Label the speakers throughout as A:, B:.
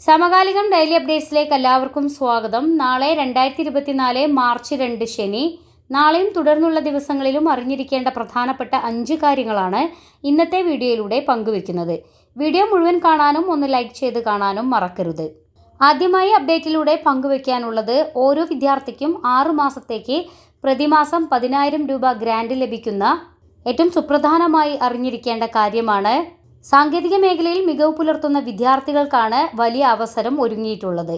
A: സമകാലികം ഡെയിലി അപ്ഡേറ്റ്സിലേക്ക് എല്ലാവർക്കും സ്വാഗതം. നാളെ രണ്ടായിരത്തി ഇരുപത്തിനാല് മാർച്ച് രണ്ട് ശനി. നാളെയും തുടർന്നുള്ള ദിവസങ്ങളിലും അറിഞ്ഞിരിക്കേണ്ട പ്രധാനപ്പെട്ട അഞ്ച് കാര്യങ്ങളാണ് ഇന്നത്തെ വീഡിയോയിലൂടെ പങ്കുവെക്കുന്നത് വീഡിയോ മുഴുവൻ കാണാനും ഒന്ന് ലൈക്ക് ചെയ്ത് കാണാനും മറക്കരുത്. ആദ്യമായി അപ്ഡേറ്റിലൂടെ പങ്കുവെക്കാനുള്ളത് ഓരോ വിദ്യാർത്ഥിക്കും ആറു മാസത്തേക്ക് പ്രതിമാസം പതിനായിരം രൂപ ഗ്രാൻഡ് ലഭിക്കുന്ന ഏറ്റവും സുപ്രധാനമായി അറിഞ്ഞിരിക്കേണ്ട കാര്യമാണ് സാങ്കേതിക മേഖലയിൽ മികവ് പുലർത്തുന്ന വിദ്യാർത്ഥികൾക്കാണ് വലിയ അവസരം ഒരുങ്ങിയിട്ടുള്ളത്.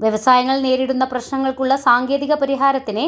A: വ്യവസായങ്ങൾ നേരിടുന്ന പ്രശ്നങ്ങൾക്കുള്ള സാങ്കേതിക പരിഹാരത്തിന്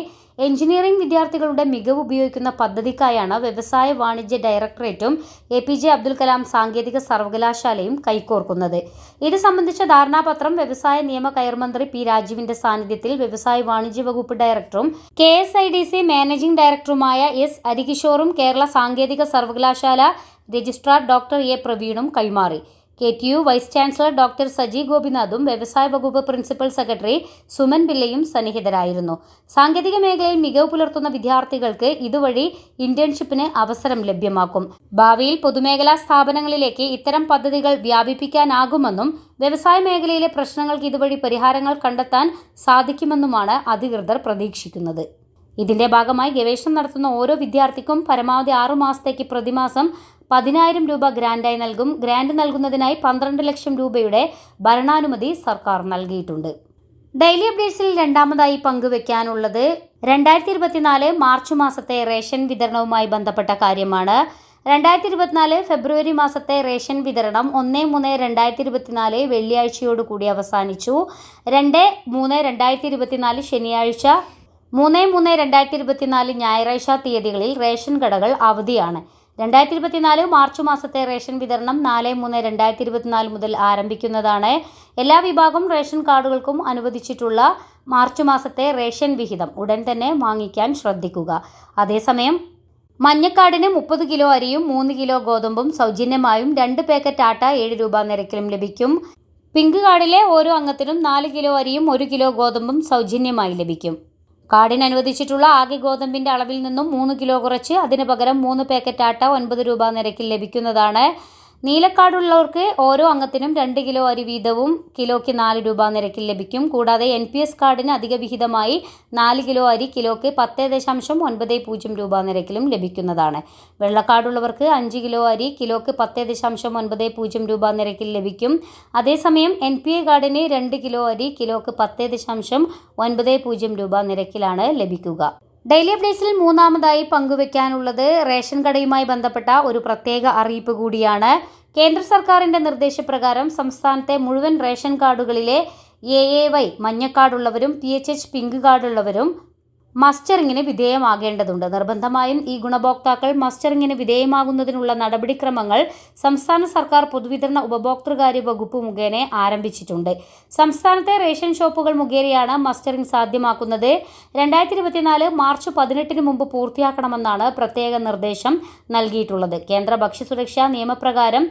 A: എഞ്ചിനീയറിംഗ് വിദ്യാർത്ഥികളുടെ മികവ് ഉപയോഗിക്കുന്ന പദ്ധതിക്കായാണ് വ്യവസായ വാണിജ്യ ഡയറക്ടറേറ്റും A P J Abdul Kalam സാങ്കേതിക സർവകലാശാലയും കൈകോർക്കുന്നത്. ഇത് സംബന്ധിച്ച ധാരണാപത്രം വ്യവസായ നിയമ കയർ മന്ത്രി പി രാജീവിന്റെ സാന്നിധ്യത്തിൽ വ്യവസായ വാണിജ്യ വകുപ്പ് ഡയറക്ടറും K S I D C managing ഡയറക്ടറുമായ എസ് അരികിഷോറും കേരള സാങ്കേതിക സർവകലാശാല രജിസ്ട്രാർ ഡോക്ടർ എ പ്രവീണും കൈമാറി. K T U vice chancellor doctor Saji ഗോപിനാഥും വ്യവസായ വകുപ്പ് പ്രിൻസിപ്പൽ സെക്രട്ടറി സുമൻ പിള്ളയും സന്നിഹിതരായിരുന്നു. സാങ്കേതിക മേഖലയിൽ മികവ് പുലർത്തുന്ന വിദ്യാർത്ഥികൾക്ക് ഇതുവഴി ഇന്റേൺഷിപ്പിന് അവസരം ലഭ്യമാക്കും. ഭാവിയിൽ പൊതുമേഖലാ സ്ഥാപനങ്ങളിലേക്ക് ഇത്തരം പദ്ധതികൾ വ്യാപിപ്പിക്കാനാകുമെന്നും വ്യവസായ മേഖലയിലെ പ്രശ്നങ്ങൾക്ക് ഇതുവഴി പരിഹാരങ്ങൾ കണ്ടെത്താൻ സാധിക്കുമെന്നുമാണ് അധികൃതർ പ്രതീക്ഷിക്കുന്നത്. ഇതിന്റെ ഭാഗമായി ഗവേഷണം നടത്തുന്ന ഓരോ വിദ്യാർത്ഥിക്കും പരമാവധി ആറു മാസത്തേക്ക് പ്രതിമാസം പതിനായിരം രൂപ ഗ്രാൻഡായി നൽകും. ഗ്രാൻഡ് നൽകുന്നതിനായി പന്ത്രണ്ട് ലക്ഷം രൂപയുടെ ഭരണാനുമതി സർക്കാർ നൽകിയിട്ടുണ്ട്. ഡെയിലി അപ്ഡേറ്റ്സിൽ രണ്ടാമതായി പങ്കുവെക്കാനുള്ളത് രണ്ടായിരത്തി ഇരുപത്തിനാല് മാർച്ച് മാസത്തെ റേഷൻ വിതരണവുമായി ബന്ധപ്പെട്ട കാര്യമാണ്. രണ്ടായിരത്തി ഇരുപത്തിനാല് ഫെബ്രുവരി മാസത്തെ റേഷൻ വിതരണം ഒന്ന് മൂന്ന് രണ്ടായിരത്തി ഇരുപത്തിനാല് വെള്ളിയാഴ്ചയോടുകൂടി അവസാനിച്ചു. രണ്ട് മൂന്ന് രണ്ടായിരത്തി ഇരുപത്തിനാല് ശനിയാഴ്ച മൂന്ന് മൂന്ന് രണ്ടായിരത്തി ഇരുപത്തിനാല് ഞായറാഴ്ച തീയതികളിൽ റേഷൻ കടകൾ അവധിയാണ്. രണ്ടായിരത്തി ഇരുപത്തിനാല് മാർച്ച് മാസത്തെ റേഷൻ വിതരണം നാല് മൂന്ന് രണ്ടായിരത്തി ഇരുപത്തിനാല് മുതൽ ആരംഭിക്കുന്നതാണ്. എല്ലാ വിഭാഗം റേഷൻ കാർഡുകൾക്കും അനുവദിച്ചിട്ടുള്ള മാർച്ച് മാസത്തെ റേഷൻ വിഹിതം ഉടൻ തന്നെ വാങ്ങിക്കാൻ ശ്രദ്ധിക്കുക. അതേസമയം മഞ്ഞക്കാടിന് മുപ്പത് കിലോ അരിയും മൂന്ന് കിലോ ഗോതമ്പും സൗജന്യമായും രണ്ട് പാക്കറ്റ് ആട്ട ഏഴ് രൂപ നിരക്കിലും ലഭിക്കും. പിങ്ക് കാർഡിലെ ഓരോ അംഗത്തിനും നാല് കിലോ അരിയും ഒരു കിലോ ഗോതമ്പും സൗജന്യമായി ലഭിക്കും. കാർഡിന് അനുവദിച്ചിട്ടുള്ള ആകെ ഗോതമ്പിന്റെ അളവിൽ നിന്നും മൂന്ന് കിലോ കുറച്ച് അതിന് പകരം മൂന്ന് പാക്കറ്റ് ആട്ട ഒൻപത് രൂപ നിരക്കിൽ ലഭിക്കുന്നതാണ്. നീലക്കാർഡുള്ളവർക്ക് ഓരോ അംഗത്തിനും രണ്ട് കിലോ അരി വീതവും കിലോയ്ക്ക് നാല് രൂപ നിരക്കിൽ ലഭിക്കും. കൂടാതെ എൻ പി എസ് കാർഡിന് അധിക വിഹിതമായി നാല് കിലോ അരി കിലോയ്ക്ക് പത്ത് ദശാംശം ഒൻപത് പൂജ്യം രൂപ നിരക്കിലും ലഭിക്കുന്നതാണ്. വെള്ളക്കാർഡുള്ളവർക്ക് അഞ്ച് കിലോ അരി കിലോയ്ക്ക് പത്ത് ദശാംശം ഒൻപത് പൂജ്യം രൂപ നിരക്കിൽ ലഭിക്കും. അതേസമയം എൻ പി എ കാർഡിന് രണ്ട് കിലോ അരി കിലോയ്ക്ക് പത്ത് ദശാംശം ഒൻപത് പൂജ്യം രൂപ നിരക്കിലാണ് ലഭിക്കുക. ഡെയിലി അപ്ഡേറ്റ്സിൽ മൂന്നാമതായി പങ്കുവെക്കാനുള്ളത് റേഷൻ കടയുമായി ബന്ധപ്പെട്ട ഒരു പ്രത്യേക അറിയിപ്പ് കൂടിയാണ്. കേന്ദ്ര സർക്കാരിന്റെ നിർദ്ദേശപ്രകാരം സംസ്ഥാനത്തെ മുഴുവൻ റേഷൻ കാർഡുകളിലെ എ എ വൈ മഞ്ഞക്കാർഡുള്ളവരും പി എച്ച് എച്ച് പിങ്ക് കാർഡുള്ളവരും മസ്റ്ററിങ്ങിന് വിധേയമാകേണ്ടതുണ്ട്. നിർബന്ധമായും ഈ ഗുണഭോക്താക്കൾ മസ്റ്ററിങ്ങിന് വിധേയമാകുന്നതിനുള്ള നടപടിക്രമങ്ങൾ സംസ്ഥാന സർക്കാർ പൊതുവിതരണ ഉപഭോക്തൃകാര്യ വകുപ്പ് മുഖേന ആരംഭിച്ചിട്ടുണ്ട്. സംസ്ഥാനത്തെ റേഷൻ ഷോപ്പുകൾ മുഖേനയാണ് മസ്റ്ററിംഗ് സാധ്യമാക്കുന്നത്. രണ്ടായിരത്തി ഇരുപത്തിനാല് മാർച്ച് പതിനെട്ടിന് മുമ്പ് പൂർത്തിയാക്കണമെന്നാണ് പ്രത്യേക നിർദ്ദേശം നൽകിയിട്ടുള്ളത്. കേന്ദ്ര ഭക്ഷ്യസുരക്ഷാ നിയമപ്രകാരം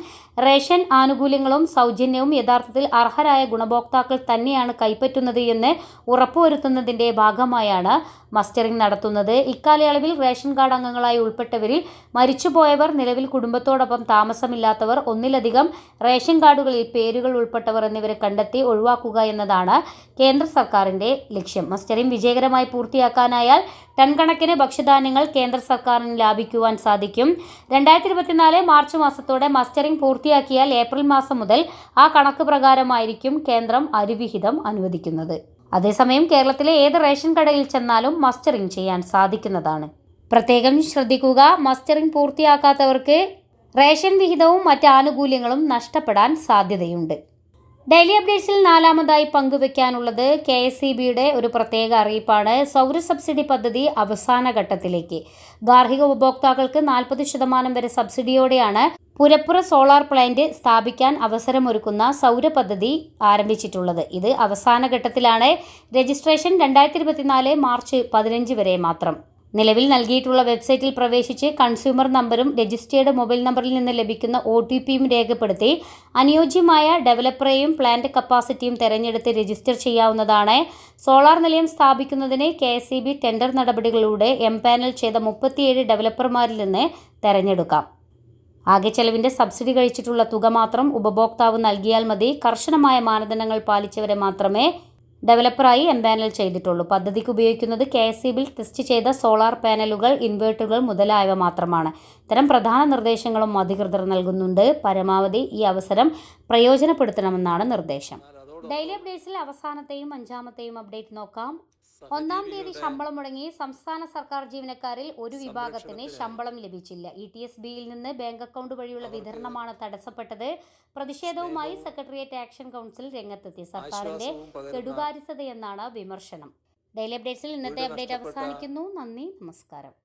A: റേഷൻ ആനുകൂല്യങ്ങളും സൗജന്യവും യഥാർത്ഥത്തിൽ അർഹരായ ഗുണഭോക്താക്കൾ തന്നെയാണ് കൈപ്പറ്റുന്നത് എന്ന് ഉറപ്പുവരുത്തുന്നതിന്റെ ഭാഗമായാണ് മസ്റ്ററിംഗ് നടത്തുന്നത്. ഇക്കാലയളവിൽ റേഷൻ കാർഡ് അംഗങ്ങളായി ഉൾപ്പെട്ടവരിൽ മരിച്ചുപോയവർ നിലവിൽ കുടുംബത്തോടൊപ്പം താമസമില്ലാത്തവർ ഒന്നിലധികം റേഷൻ കാർഡുകളിൽ പേരുകൾ ഉൾപ്പെട്ടവർ എന്നിവരെ കണ്ടെത്തി ഒഴിവാക്കുക എന്നതാണ് കേന്ദ്ര സർക്കാരിന്റെ ലക്ഷ്യം. മസ്റ്ററിംഗ് വിജയകരമായി പൂർത്തിയാക്കാനായാൽ ടൺ കണക്കിന് ഭക്ഷ്യധാന്യങ്ങൾ കേന്ദ്ര സർക്കാരിന് ലാഭിക്കുവാൻ സാധിക്കും. രണ്ടായിരത്തി ഇരുപത്തിനാല് മാർച്ച് മാസത്തോടെ മസ്റ്ററിംഗ് പൂർത്തിയാക്കിയാൽ ഏപ്രിൽ മാസം മുതൽ ആ കണക്ക് പ്രകാരമായിരിക്കും കേന്ദ്രം അരിവിഹിതം അനുവദിക്കുന്നത്. അതേസമയം കേരളത്തിലെ ഏത് റേഷൻ കടയിൽ ചെന്നാലും മസ്റ്ററിംഗ് ചെയ്യാൻ സാധിക്കുന്നതാണ്. പ്രത്യേകം ശ്രദ്ധിക്കുക മസ്റ്ററിംഗ് പൂർത്തിയാക്കാത്തവർക്ക് റേഷൻ വിഹിതവും മറ്റ് ആനുകൂല്യങ്ങളും നഷ്ടപ്പെടാൻ സാധ്യതയുണ്ട്. ഡെയിലി അപ്ഡേറ്റ്സിൽ നാലാമതായി പങ്കുവെക്കാനുള്ളത് കെ എസ് ഇ ബിയുടെ ഒരു പ്രത്യേക അറിയിപ്പാണ്. സൗര സബ്സിഡി പദ്ധതി അവസാന ഘട്ടത്തിലേക്ക് ഗാർഹിക ഉപഭോക്താക്കൾക്ക് നാൽപ്പത് ശതമാനം വരെ സബ്സിഡിയോടെയാണ് പുരപ്പുറ സോളാർ പ്ലാന്റ് സ്ഥാപിക്കാൻ അവസരമൊരുക്കുന്ന സൗര പദ്ധതി ആരംഭിച്ചിട്ടുള്ളത്. ഇത് അവസാന ഘട്ടത്തിലാണ്. രജിസ്ട്രേഷൻ രണ്ടായിരത്തി ഇരുപത്തിനാല് മാർച്ച് പതിനഞ്ച് വരെ മാത്രം. നിലവിൽ നൽകിയിട്ടുള്ള വെബ്സൈറ്റിൽ പ്രവേശിച്ച് കൺസ്യൂമർ നമ്പറും രജിസ്റ്റേർഡ് മൊബൈൽ നമ്പറിൽ നിന്ന് ലഭിക്കുന്ന ഒ ടി പിയും രേഖപ്പെടുത്തി അനുയോജ്യമായ ഡെവലപ്പറെയും പ്ലാന്റ് കപ്പാസിറ്റിയും തെരഞ്ഞെടുത്ത് രജിസ്റ്റർ ചെയ്യാവുന്നതാണ്. സോളാർ നിലയം സ്ഥാപിക്കുന്നതിന് കെ ടെൻഡർ നടപടികളിലൂടെ എം പാനൽ ചെയ്ത മുപ്പത്തിയേഴ് ഡെവലപ്പർമാരിൽ നിന്ന് തെരഞ്ഞെടുക്കാം. ആകെ ചെലവിന്റെ സബ്സിഡി കഴിച്ചിട്ടുള്ള തുക മാത്രം ഉപഭോക്താവ് നൽകിയാൽ മതി. കർശനമായ മാനദണ്ഡങ്ങൾ പാലിച്ചവരെ മാത്രമേ ഡെവലപ്പറായി എംപാനൽ ചെയ്തിട്ടുള്ളൂ. പദ്ധതിക്ക് ഉപയോഗിക്കുന്നത് കെ എസ് ബിൽ ടെസ്റ്റ് ചെയ്ത സോളാർ പാനലുകൾ ഇൻവേർട്ടറുകൾ മുതലായവ മാത്രമാണ്. ഇത്തരം പ്രധാന നിർദ്ദേശങ്ങളും അധികൃതർ നൽകുന്നുണ്ട്. പരമാവധി ഈ അവസരം പ്രയോജനപ്പെടുത്തണമെന്നാണ് നിർദ്ദേശം. ഡെയിലി അപ്ഡേറ്റ്സിൽ അവസാനത്തെയും അഞ്ചാമത്തെയും അപ്ഡേറ്റ് നോക്കാം. ഒന്നാം തീയതി ശമ്പളം മുടങ്ങി സംസ്ഥാന സർക്കാർ ജീവനക്കാരിൽ ഒരു വിഭാഗത്തിന് ശമ്പളം ലഭിച്ചില്ല. ഇ ടി എസ് ബിയിൽ നിന്ന് ബാങ്ക് അക്കൗണ്ട് വഴിയുള്ള വിതരണമാണ് തടസ്സപ്പെട്ടത്. പ്രതിഷേധവുമായി സെക്രട്ടേറിയറ്റ് ആക്ഷൻ കൗൺസിൽ രംഗത്തെത്തി. സർക്കാരിന്റെ കെടുകാര്യസ്ഥതയെന്നാണ് വിമർശനം. ഡെയിലി അപ്ഡേറ്റ്സിൽ ഇന്നത്തെ അപ്ഡേറ്റ് അവസാനിക്കുന്നു. നന്ദി. നമസ്കാരം.